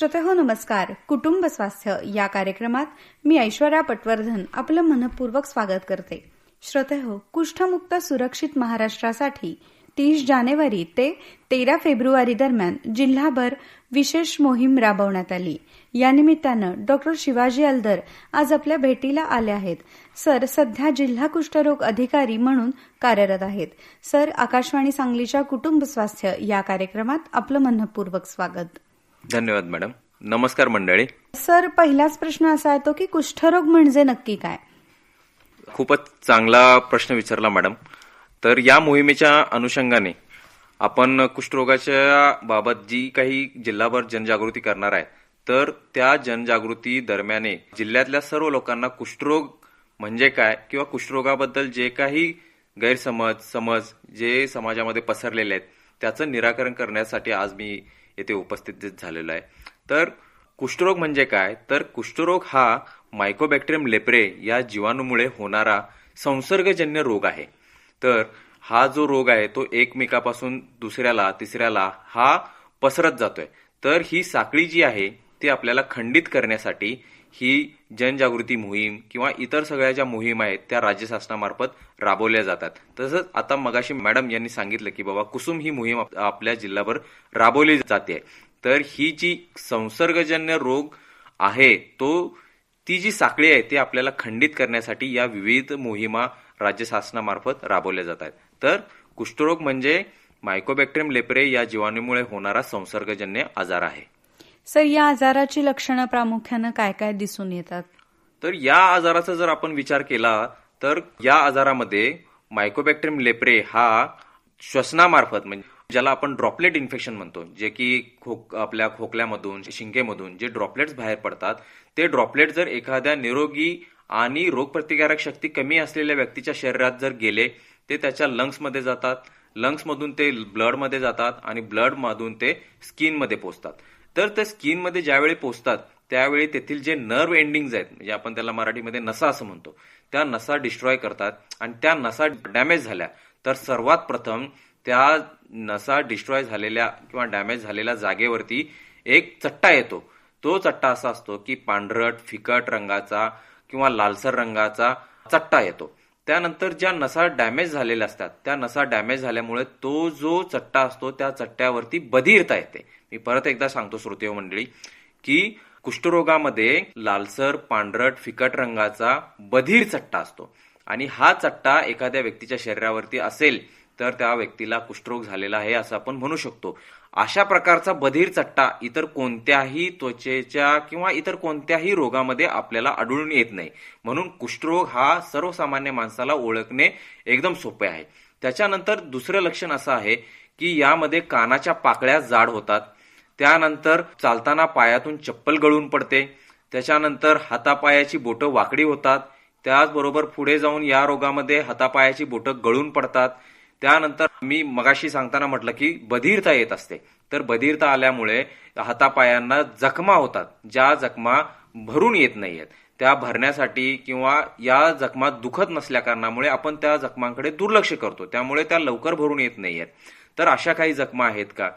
श्रोतेहो नमस्कार. कुटुंब स्वास्थ्य या कार्यक्रमात मी ऐश्वर्या पटवर्धन आपलं मनपूर्वक स्वागत करते. श्रोतेहो कुष्ठमुक्त सुरक्षित महाराष्ट्रासाठी तीस जानेवारी ते तेरा फेब्रुवारी दरम्यान जिल्हाभर विशेष मोहीम राबवण्यात आली. या निमित्तानं डॉक्टर शिवाजी अलदर आज आपल्या भेटीला आले आहेत. सर सध्या जिल्हा कुष्ठरोग अधिकारी म्हणून कार्यरत आहेत. सर आकाशवाणी सांगलीच्या कुटुंब स्वास्थ्य या कार्यक्रमात आपलं मनपूर्वक स्वागत. धन्यवाद मॅडम नमस्कार मंडळी. सर पहिलाच प्रश्न असा येतो की कुष्ठरोग म्हणजे नक्की काय? खूपच चांगला प्रश्न विचारला मॅडम तर या मोहिमेच्या अनुषंगाने आपण कुष्ठरोगाच्या बाबत जी काही जिल्हाभर जनजागृती करणार आहे तर त्या जनजागृती दरम्यान जिल्ह्यातल्या सर्व लोकांना कुष्ठरोग म्हणजे काय किंवा कुष्ठरोगाबद्दल जे काही गैरसमज समज जे समाजामध्ये पसरलेले आहेत त्याचं निराकरण करण्यासाठी आज मी येथे उपस्थित झालेलो आहे. तर कुष्ठरोग म्हणजे काय? तर कुष्ठरोग हा मायकोबॅक्टेरियम लेप्रे या जीवाणूमुळे होणारा संसर्गजन्य रोग आहे. तर हा जो रोग आहे तो एकमेकापासून दुसऱ्याला तिसऱ्याला हा पसरत जातोय. तर ही साखळी जी आहे ती आपल्याला खंडित करण्यासाठी ही जनजागृती मोहीम किंवा इतर सगळ्या ज्या मोहीम आहेत त्या राज्य शासनामार्फत राबवल्या जातात. तसंच आता मगाशी मॅडम यांनी सांगितलं की बाबा कुसुम ही मोहीम आपल्या जिल्हाभर राबवली जाते. तर ही जी संसर्गजन्य रोग आहे तो ती जी साखळी आहे ती आपल्याला खंडित करण्यासाठी या विविध मोहिमा राज्य शासनामार्फत राबवल्या जात आहेत. तर कुष्ठरोग म्हणजे मायकोबॅक्टेरियम लेप्रे या जीवाणूमुळे होणारा संसर्गजन्य आजार आहे. सर या आजाराची लक्षणं प्रामुख्यानं काय काय दिसून येतात? तर या आजाराचा जर आपण विचार केला तर या आजारामध्ये मायकोबॅक्टेरियम लेप्रे हा श्वसनामार्फत म्हणजे ज्याला आपण ड्रॉपलेट इन्फेक्शन म्हणतो जे की खोक आपल्या खोकल्यामधून शिंकेमधून जे ड्रॉपलेट्स बाहेर पडतात ते ड्रॉपलेट जर एखाद्या निरोगी आणि रोगप्रतिकारक शक्ती कमी असलेल्या व्यक्तीच्या शरीरात जर गेले ते त्याच्या लंग्समध्ये जातात. लंग्समधून ते ब्लडमध्ये जातात आणि ब्लडमधून ते स्किनमध्ये पोचतात. तर त्या स्किनमध्ये ज्यावेळी पोचतात त्यावेळी तेथील जे नर्व एंडिंग्ज आहेत म्हणजे आपण त्याला मराठीमध्ये नसा असं म्हणतो त्या नसा डिस्ट्रॉय करतात आणि त्या नसा डॅमेज झाल्या. तर सर्वात प्रथम त्या नसा डिस्ट्रॉय झालेल्या किंवा डॅमेज झालेल्या जागेवरती एक चट्टा येतो. तो चट्टा असा असतो की पांढरट फिकट रंगाचा किंवा लालसर रंगाचा चट्टा येतो. त्यानंतर ज्या नसा डॅमेज झालेल्या असतात त्या नसा डॅमेज झाल्यामुळे तो जो चट्टा असतो त्या चट्ट्यावरती बधीरता येते. मी परत एकदा सांगतो श्रोते मंडळी की कुष्ठरोगामध्ये लालसर पांढरट फिकट रंगाचा बधीर चट्टा असतो. आणि हा चट्टा एखाद्या व्यक्तीच्या शरीरावरती असेल तर त्या व्यक्तीला कुष्ठरोग झालेला आहे असं आपण म्हणू शकतो. अशा प्रकारचा बधीर चट्टा इतर कोणत्याही त्वचेच्या किंवा इतर कोणत्याही रोगामध्ये आपल्याला आढळून येत नाही. म्हणून कुष्ठरोग हा सर्वसामान्य माणसाला ओळखणे एकदम सोपे आहे. त्याच्यानंतर दुसरं लक्षण असं आहे की यामध्ये कानाच्या पाकळ्या जाड होतात. त्यानंतर चालताना पायातून चप्पल गळून पडते. त्याच्यानंतर हातापायाची बोटं वाकडी होतात. त्याचबरोबर पुढे जाऊन या रोगामध्ये हातापायाची बोटं गळून पडतात. त्यानंतर मी मगाशी सांगताना म्हटलं की बधीरता येत असते. तर बधीरता आल्यामुळे हातापायांना जखमा होतात ज्या जखमा भरून येत नाहीयेत. त्या भरण्यासाठी किंवा या जखमा दुखत नसल्या कारणामुळे आपण त्या जखमांकडे दुर्लक्ष करतो. त्यामुळे त्या लवकर भरून येत नाहीयेत. तर अशा काही जखमा आहेत का?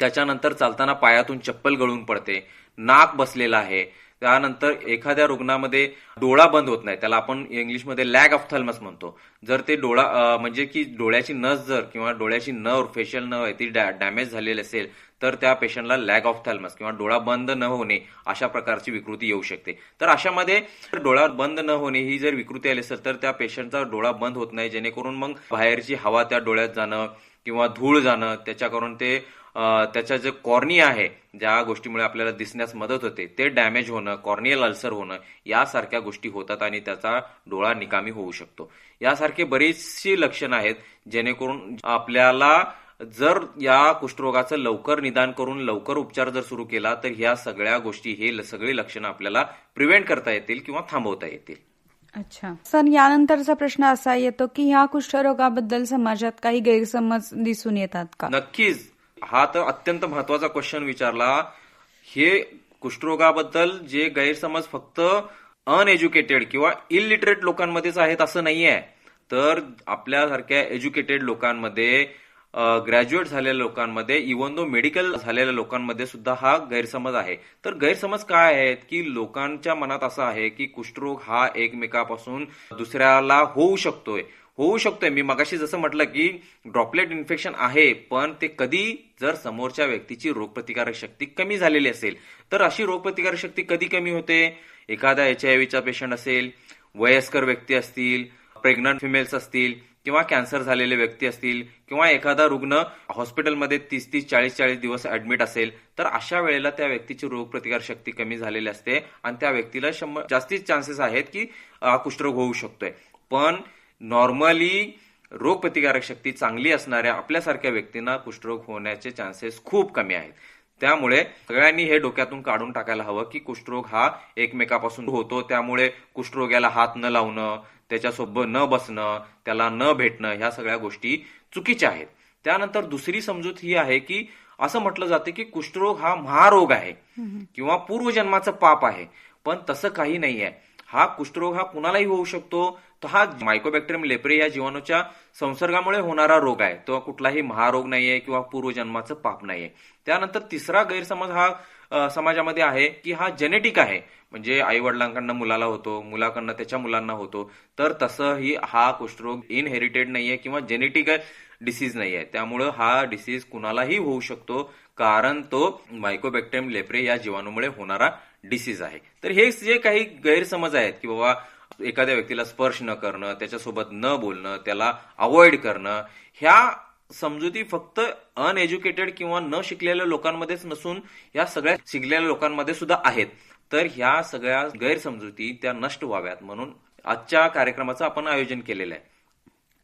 त्याच्यानंतर चालताना पायातून चप्पल गळून पडते नाक बसलेला आहे त्यानंतर एखाद्या रुग्णामध्ये डोळा बंद होत नाही. त्याला आपण इंग्लिशमध्ये लॅग ऑफ थल्मस म्हणतो. जर ते डोळा म्हणजे की डोळ्याची नस जर किंवा डोळ्याची नर्व फेशियल नर्व आहे ती डॅमेज झालेली असेल तर त्या पेशंटला लॅग ऑफ थॅल्मस किंवा डोळा बंद न होणे अशा प्रकारची विकृती येऊ शकते. तर अशामध्ये डोळा बंद न होणे ही जर विकृती आली असेल तर त्या पेशंटचा डोळा बंद होत नाही. जेणेकरून मग बाहेरची हवा त्या डोळ्यात जाणं किंवा धूळ जाणं त्याच्याकरून ते त्याच्या जे कॉर्निया आहे ज्या गोष्टीमुळे आपल्याला दिसण्यास मदत होते ते डॅमेज होणं कॉर्नियल अल्सर होणं यासारख्या गोष्टी होतात आणि त्याचा डोळा निकामी होऊ शकतो. यासारखे बरीचशी लक्षणं आहेत जेणेकरून आपल्याला जर या कुष्ठरोगाचं लवकर निदान करून लवकर उपचार जर सुरू केला तर ह्या सगळ्या गोष्टी हे सगळी लक्षणं आपल्याला प्रिव्हेंट करता येतील किंवा थांबवता येतील. अच्छा. सर यानंतरचा प्रश्न असा येतो की ह्या कुष्ठरोगाबद्दल समाजात काही गैरसमज दिसून येतात का? नक्कीच. हा तर अत्यंत महत्त्वाचा क्वेश्चन विचारला. हे कुष्ठरोगाबद्दल जे गैरसमज फक्त अनएज्युकेटेड किंवा इलिटरेट लोकांमध्येच आहेत असं नाहीये. तर आपल्यासारख्या एज्युकेटेड लोकांमध्ये ग्रॅज्युएट झालेल्या लोकांमध्ये इवन दो मेडिकल झालेल्या लोकांमध्ये सुद्धा हा गैरसमज आहे. तर गैरसमज काय आहेत? की लोकांच्या मनात असं आहे की कुष्ठरोग हा एकमेकापासून दुसऱ्याला होऊ शकतोय. होऊ शकतोय. मी मगाशी जसं म्हटलं की ड्रॉपलेट इन्फेक्शन आहे पण ते कधी जर समोरच्या व्यक्तीची रोगप्रतिकारक शक्ती कमी झालेली असेल तर अशी रोगप्रतिकारक शक्ती कधी कमी होते? एखादा एच आय व्हीचा पेशंट असेल वयस्कर व्यक्ती असतील प्रेग्नंट फिमेल्स असतील किंवा कॅन्सर झालेले व्यक्ती असतील किंवा एखादा रुग्ण हॉस्पिटलमध्ये तीस तीस चाळीस चाळीस दिवस ऍडमिट असेल तर अशा वेळेला त्या व्यक्तीची रोगप्रतिकार शक्ती कमी झालेली असते आणि त्या व्यक्तीला शंभर जास्तीत चान्सेस आहेत की कुष्ठरोग होऊ शकतोय. पण नॉर्मली रोगप्रतिकारक शक्ती चांगली असणाऱ्या आपल्यासारख्या व्यक्तींना कुष्ठरोग होण्याचे चान्सेस खूप कमी आहेत. त्यामुळे सगळ्यांनी हे डोक्यातून काढून टाकायला हवं की कुष्ठरोग हा एकमेकापासून होतो. त्यामुळे कुष्ठरोग्याला हात न लावणं त्याच्यासोबत न बसणं त्याला न भेटणं ह्या सगळ्या गोष्टी चुकीच्या आहेत. त्यानंतर दुसरी समजूत ही आहे की असं म्हटलं जातं की कुष्ठरोग हा महारोग आहे किंवा पूर्वजन्माचं पाप आहे. पण तसं काही नाही आहे हा कुष्ठरोग हा कुणालाही होऊ शकतो. तर हा मायकोबॅक्टेरियम लेप्रे या जीवाणूच्या संसर्गामुळे होणारा रोग आहे. तो कुठलाही महारोग नाहीये किंवा पूर्वजन्माचं पाप नाहीये. त्यानंतर तिसरा गैरसमज हा समाजामध्ये आहे की हा जेनेटिक आहे. म्हणजे आई वडिलांकडनं मुलाला होतो मुलाकडनं त्याच्या मुलांना होतो. तर तसंही हा कुष्ठरोग इनहेरिटेड नाहीये किंवा जेनेटिक डिसीज नाहीये. त्यामुळं हा डिसीज कुणालाही होऊ शकतो. कारण तो मायकोबॅक्टेरियम लेप्रे या जीवाणूमुळे होणारा डिसीज आहे. तर हे जे काही गैरसमज आहेत की बाबा एखाद्या व्यक्तीला स्पर्श न करणं त्याच्यासोबत न बोलणं त्याला अवॉइड करणं ह्या समजुती फक्त अनएज्युकेटेड किंवा न शिकलेल्या लोकांमध्येच नसून या सगळ्या शिकलेल्या लोकांमध्ये सुद्धा आहेत. तर ह्या सगळ्या गैरसमजुती त्या नष्ट व्हाव्यात म्हणून आजच्या कार्यक्रमाचं आपण आयोजन केलेलं आहे.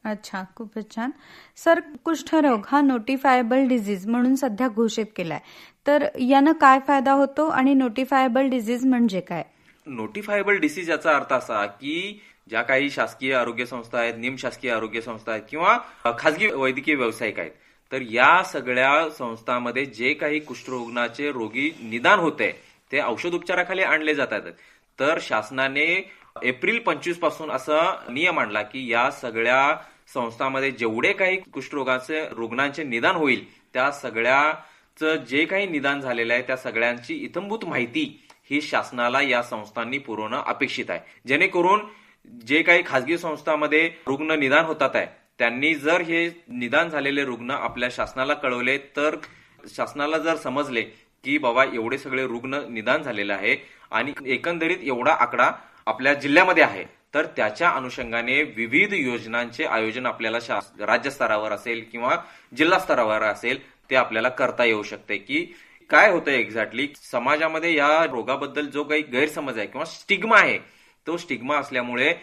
अच्छा खूपच छान. सर कुष्ठरोग हा नोटिफायबल डिझीज म्हणून सध्या घोषित केलाय. तर यानं काय फायदा होतो आणि नोटिफायबल डिझीज म्हणजे काय? नोटिफायबल डिसीज याचा अर्थ असा की ज्या काही शासकीय आरोग्य संस्था आहेत निमशासकीय आरोग्य संस्था आहेत किंवा खाजगी वैद्यकीय व्यावसायिक आहेत तर या सगळ्या संस्थांमध्ये जे काही कुष्ठरोगणाचे रोगी निदान होते ते औषध उपचाराखाली आणले जातात. तर शासनाने एप्रिल पंचवीसपासून असा नियम आणला की या सगळ्या संस्थांमध्ये जेवढे काही कुष्ठरोगाचे रुग्णांचे निदान होईल त्या सगळ्या जे काही निदान झालेलं आहे त्या सगळ्यांची इथंभूत माहिती ही शासनाला या संस्थांनी पुरवणं अपेक्षित आहे. जेणेकरून जे काही खासगी संस्थांमध्ये रुग्ण निदान होतात आहे त्यांनी जर हे निदान झालेले रुग्ण आपल्या शासनाला कळवले तर शासनाला जर समजले की बाबा एवढे सगळे रुग्ण निदान झालेले आहे आणि एकंदरीत एवढा आकडा आपल्या जिल्ह्यामध्ये आहे तर त्याच्या अनुषंगाने विविध योजनांचे आयोजन आपल्याला शास- राज्य स्तरावर असेल किंवा जिल्हा स्तरावर असेल ते आपल्याला करता येऊ शकते की काय होतं एक्झॅक्टली समाजामध्ये या रोगाबद्दल जो काही गैरसमज आहे किंवा स्टिग्मा आहे तो स्टिग्मा असल्यामुळे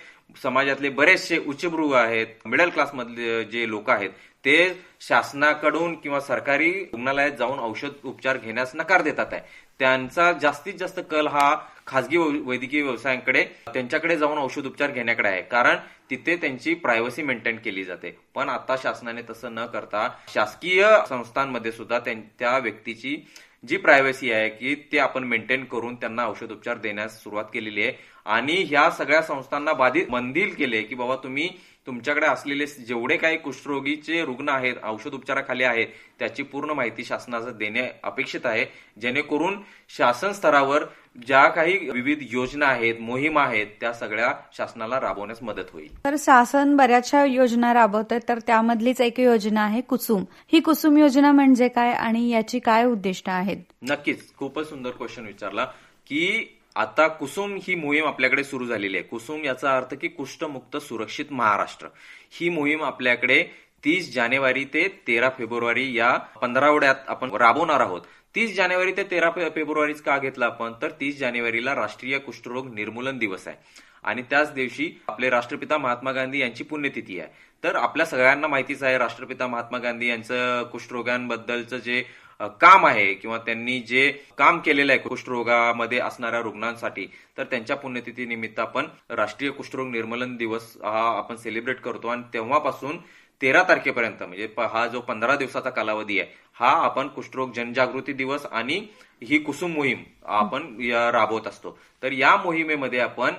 समाजातले बरेचसे उच्चभ्रू आहेत मिडल क्लास मधले जे लोक आहेत ते शासनाकडून किंवा सरकारी रुग्णालयात जाऊन औषध उपचार घेण्यास नकार देतात आहे. त्यांचा जास्तीत जास्त कल हा खासगी वैद्यकीय व्यवसायांकडे त्यांच्याकडे जाऊन औषध उपचार घेण्याकडे आहे. कारण तिथे त्यांची प्रायव्हसी मेंटेन केली जाते. पण आता शासनाने तसं न करता शासकीय संस्थांमध्ये सुद्धा त्यां- त्या व्यक्तीची जी प्रायव्हसी आहे की ते आपण मेंटेन करून त्यांना औषध उपचार देण्यास सुरुवात केलेली आहे. आणि ह्या सगळ्या संस्थांना बाधित मंदिल केले की बाबा तुम्ही तुमच्याकडे असलेले जेवढे काही कुष्ठरोगीचे रुग्ण आहेत औषध उपचाराखाली आहेत त्याची पूर्ण माहिती शासनाचं देणे अपेक्षित आहे. जेणेकरून शासन स्तरावर ज्या काही विविध योजना आहेत मोहीम आहेत त्या सगळ्या शासनाला राबवण्यास मदत होईल. तर शासन बऱ्याचशा योजना राबवत तर त्यामधलीच एक योजना आहे कुसुम. ही कुसुम योजना म्हणजे काय आणि याची काय उद्दिष्ट आहेत? नक्कीच. खूपच सुंदर क्वेश्चन विचारला की आता कुसुम ही मोहीम आपल्याकडे सुरू झालेली आहे. कुसुम याचा अर्थ की कुष्ठमुक्त सुरक्षित महाराष्ट्र. ही मोहीम आपल्याकडे तीस जानेवारी ते तेरा फेब्रुवारी या पंधरावड्यात आपण राबवणार आहोत. तीस जानेवारी ते तेरा फेब्रुवारीच का घेतला आपण? तर तीस जानेवारीला राष्ट्रीय कुष्ठरोग निर्मूलन दिवस आहे. आणि त्याच दिवशी आपले राष्ट्रपिता महात्मा गांधी यांची पुण्यतिथी आहे. तर आपल्या सगळ्यांना माहितीच आहे राष्ट्रपिता महात्मा गांधी यांचं कुष्ठरोगांबद्दलचं जे काम आहे किंवा त्यांनी जे काम केलेलं आहे कुष्ठरोगामध्ये असणाऱ्या रुग्णांसाठी तर त्यांच्या पुण्यतिथी निमित्त आपण राष्ट्रीय कुष्ठरोग निर्मूलन दिवस हा आपण सेलिब्रेट करतो. आणि तेव्हापासून तेरा तारखेपर्यंत म्हणजे प- हा जो पंधरा दिवसाचा कालावधी आहे हा आपण कुष्ठरोग जनजागृती दिवस आणि ही कुसुम मोहीम आपण या- राबवत असतो. तर या मोहिमेमध्ये आपण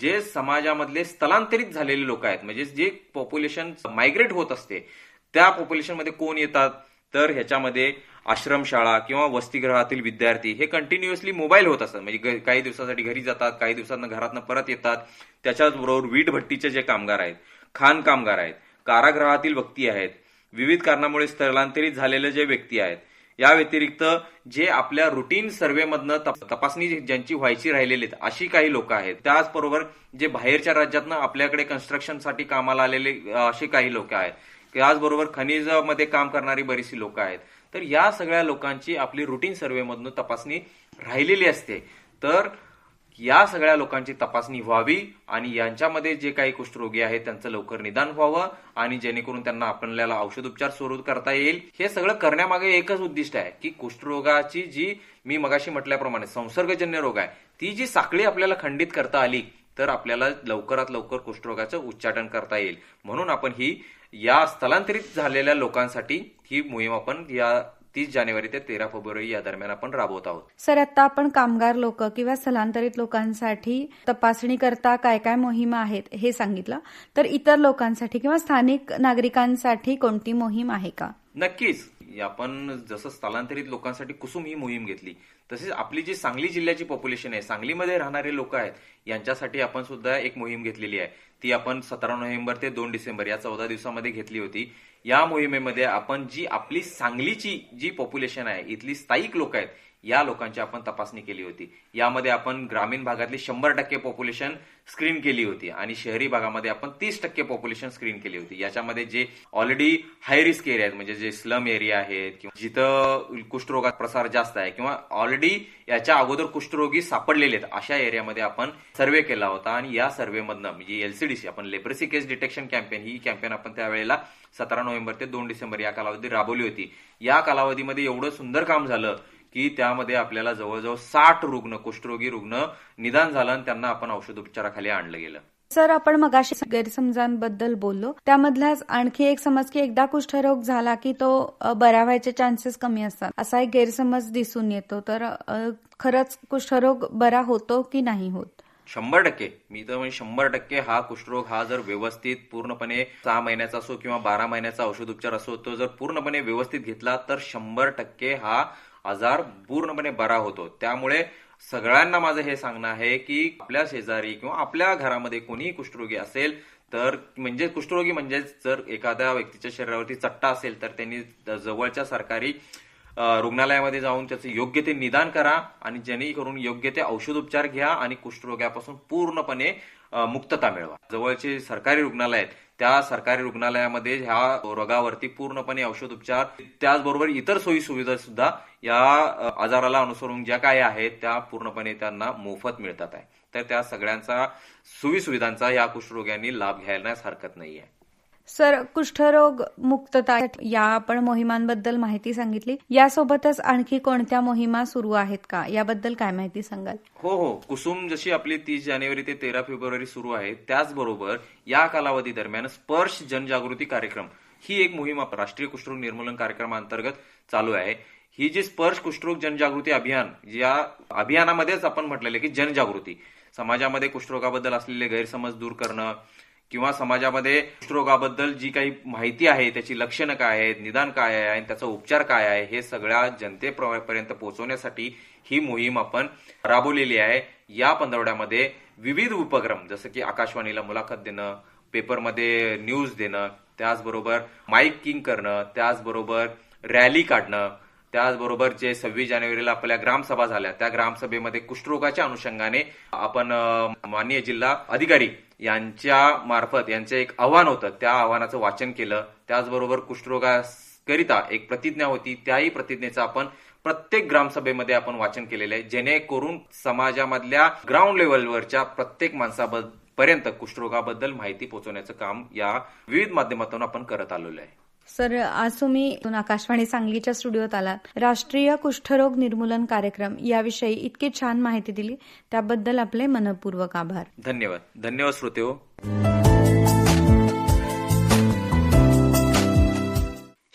जे समाजामधले स्थलांतरित झालेले लोक आहेत म्हणजे जे पॉप्युलेशन मायग्रेट होत असते त्या पॉप्युलेशनमध्ये कोण येतात? तर ह्याच्यामध्ये आश्रमशाळा किंवा वसतिगृहातील विद्यार्थी हे कंटिन्युअसली मोबाईल होत असतात. म्हणजे काही दिवसासाठी घरी जातात काही दिवसांना घरातनं परत येतात. त्याच्याचबरोबर वीट भट्टीचे जे कामगार आहेत खाण कामगार आहेत कारागृहातील व्यक्ती आहेत विविध कारणामुळे स्थलांतरित झालेले जे व्यक्ती आहेत या व्यतिरिक्त जे आपल्या रुटीन सर्व्हेमधनं तपासणी ज्यांची व्हायची राहिलेली आहेत अशी काही लोक आहेत. त्याचबरोबर जे बाहेरच्या राज्यातनं आपल्याकडे कन्स्ट्रक्शनसाठी कामाला आलेले असे काही लोक आहेत. त्याचबरोबर खनिजामध्ये काम करणारी बरीचशी लोक आहेत. तर या सगळ्या लोकांची आपली रुटीन सर्व्हेमधून तपासणी राहिलेली असते. तर या सगळ्या लोकांची तपासणी व्हावी आणि यांच्यामध्ये जे काही कुष्ठरोगी आहेत त्यांचं लवकर निदान व्हावं आणि जेणेकरून त्यांना आपल्याला औषधोपचार सुरू करता येईल. हे सगळं करण्यामागे एकच उद्दिष्ट आहे की कुष्ठरोगाची जी मी मगाशी म्हटल्याप्रमाणे संसर्गजन्य रोग आहे ती जी साखळी आपल्याला खंडित करता आली तर आपल्याला लवकरात लवकर कुष्ठरोगाचं उच्चाटन करता येईल. म्हणून आपण ही या स्थलांतरित झालेल्या लोकांसाठी ही मोहीम आपण या तीस जानेवारी ते तेरा फेब्रुवारी या दरम्यान आपण राबवत आहोत. सर आता आपण कामगार लोक किंवा स्थलांतरित लोकांसाठी तपासणी करता काय काय मोहिमा आहेत हे सांगितलं. तर इतर लोकांसाठी किंवा स्थानिक नागरिकांसाठी कोणती मोहीम आहे का? नक्कीच. आपण जसं स्थलांतरित लोकांसाठी कुसुम ही मोहीम घेतली तसेच आपली जी सांगली जिल्ह्याची पॉप्युलेशन आहे सांगलीमध्ये राहणारे लोक आहेत यांच्यासाठी आपण सुद्धा एक मोहीम घेतलेली आहे. ती आपण सतरा नोव्हेंबर ते दोन डिसेंबर या चौदा दिवसामध्ये घेतली होती. या मोहिमेमध्ये आपण जी आपली सांगलीची जी पॉप्युलेशन आहे इथली स्थायिक लोक आहेत या लोकांची आपण तपासणी केली होती. यामध्ये आपण ग्रामीण भागातली शंभर टक्के पॉप्युलेशन स्क्रीन केली होती आणि शहरी भागामध्ये आपण तीस टक्के पॉप्युलेशन स्क्रीन केली होती. याच्यामध्ये जे ऑलरेडी हाय रिस्क एरिया आहेत म्हणजे जे स्लम एरिया आहेत किंवा जिथं कुष्ठरोगात प्रसार जास्त आहे किंवा ऑलरेडी याच्या अगोदर कुष्ठरोगी सापडलेले आहेत अशा एरियामध्ये आपण सर्वे केला होता आणि या सर्व्हेमधनं म्हणजे एलसीडीसी आपण लेप्रसी केस डिटेक्शन कॅम्पेन ही कॅम्पेन आपण त्यावेळेला सतरा नोव्हेंबर ते दोन डिसेंबर या कालावधी राबवली होती. या कालावधीमध्ये एवढं सुंदर काम झालं की त्यामध्ये आपल्याला जवळजवळ साठ रुग्ण कुष्ठरोगी रुग्ण निदान झालं आणि त्यांना आपण औषधोपचाराखाली आणलं गेलं. सर आपण मगाशी गैरसमजांबद्दल बोललो. त्यामधलाच आणखी एक समज की एकदा कुष्ठरोग झाला की तो बरा व्हायचे चान्सेस कमी असतात. असा एक गैरसमज दिसून येतो. तर खरंच कुष्ठरोग बरा होतो की नाही होत? शंभर टक्के. मी तर म्हणजे शंभर टक्के हा कुष्ठरोग हा जर व्यवस्थित पूर्णपणे सहा महिन्याचा असो किंवा बारा महिन्याचा औषधोपचार असो तो जर पूर्णपणे व्यवस्थित घेतला तर शंभर टक्के हा आजार पूर्णपणे बरा होतो. त्यामुळे सगळ्यांना माझं हे सांगणं आहे की आपल्या शेजारी किंवा आपल्या घरामध्ये कोणीही कुष्ठरोगी असेल तर म्हणजे कुष्ठरोगी म्हणजे जर एखाद्या व्यक्तीच्या शरीरावरती चट्टा असेल तर त्यांनी जवळच्या सरकारी रुग्णालयामध्ये जाऊन त्याचं योग्य ते निदान करा आणि जेणेकरून योग्य ते औषधोपचार घ्या आणि कुष्ठरोगापासून पूर्णपणे मुक्तता मिळवा. जवळचे सरकारी रुग्णालय आहेत त्या सरकारी रुग्णालयामध्ये ह्या रोगावरती पूर्णपणे औषधोपचार त्याचबरोबर इतर सोयी सुविधा सुद्धा या आजाराला अनुसरून ज्या काही आहेत त्या पूर्णपणे त्यांना मोफत मिळतात आहे. तर त्या सगळ्यांचा सोयी सुविधांचा या कुष्ठरोग्यांनी लाभ घ्यायलाच हरकत नाही आहे सर कुष्ठरोग मुक्तता या आपण मोहिमांबद्दल माहिती सांगितली. यासोबतच आणखी कोणत्या मोहिमा सुरू आहेत का? याबद्दल काय माहिती सांगाल? हो हो. कुसुम जशी आपली तीस जानेवारी ते तेरा फेब्रुवारी सुरू आहे त्याचबरोबर या कालावधी दरम्यान स्पर्श जनजागृती कार्यक्रम ही एक मोहीम राष्ट्रीय कुष्ठरोग निर्मूलन कार्यक्रमांतर्गत चालू आहे. ही जी स्पर्श कुष्ठरोग जनजागृती अभियान या अभियानामध्येच आपण म्हटलेलं की जनजागृती. समाजामध्ये कुष्ठरोगाबद्दल असलेले गैरसमज दूर करणं किंवा समाजामध्ये कुष्ठरोगाबद्दल जी काही माहिती आहे त्याची लक्षणं काय आहेत निदान काय आहे आणि त्याचा उपचार काय आहे हे सगळ्या जनतेपर्यंत पोहोचवण्यासाठी ही मोहीम आपण राबवलेली आहे. या पंधरवड्यामध्ये विविध उपक्रम जसं की आकाशवाणीला मुलाखत देणं पेपरमध्ये न्यूज देणं त्याचबरोबर माईकिंग करणं त्याचबरोबर रॅली काढणं त्याचबरोबर जे सव्वीस जानेवारीला आपल्या ग्रामसभा झाल्या. त्या ग्रामसभेमध्ये कुष्ठरोगाच्या अनुषंगाने आपण माननीय जिल्हा अधिकारी यांच्या मार्फत यांचं एक आव्हान होतं. त्या आव्हानाचं वाचन केलं. त्याचबरोबर कुष्ठरोगाकरिता एक प्रतिज्ञा होती. त्याही प्रतिज्ञेचं आपण प्रत्येक ग्रामसभेमध्ये आपण वाचन केलेलं आहे. जेणेकरून समाजामधल्या ग्राउंड लेवलवरच्या प्रत्येक माणसापर्यंत कुष्ठरोगाबद्दल माहिती पोहोचवण्याचं काम या विविध माध्यमातून आपण करत आलेलो आहे. सर आज तुम्ही आकाशवाणी सांगलीच्या स्टुडिओत आलात. राष्ट्रीय कुष्ठरोग निर्मूलन कार्यक्रम याविषयी इतकी छान माहिती दिली त्याबद्दल आपले मनपूर्वक आभार. धन्यवाद. धन्यवाद श्रोते हो.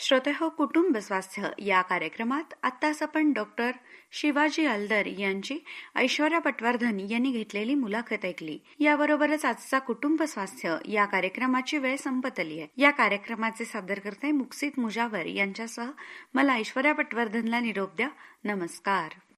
श्रोतेह हो, कुटुंब स्वास्थ्य या कार्यक्रमात आत्ताच आपण डॉक्टर शिवाजी अलदर यांची ऐश्वर्या पटवर्धन यांनी घेतलेली मुलाखत ऐकली. याबरोबरच आजचा कुटुंब स्वास्थ्य या कार्यक्रमाची वेळ संपत आली आहे. या कार्यक्रमाचे सादरकर्ते मुक्सित मुजावर यांच्यासह मला ऐश्वर्या पटवर्धनला निरोप द्या. नमस्कार.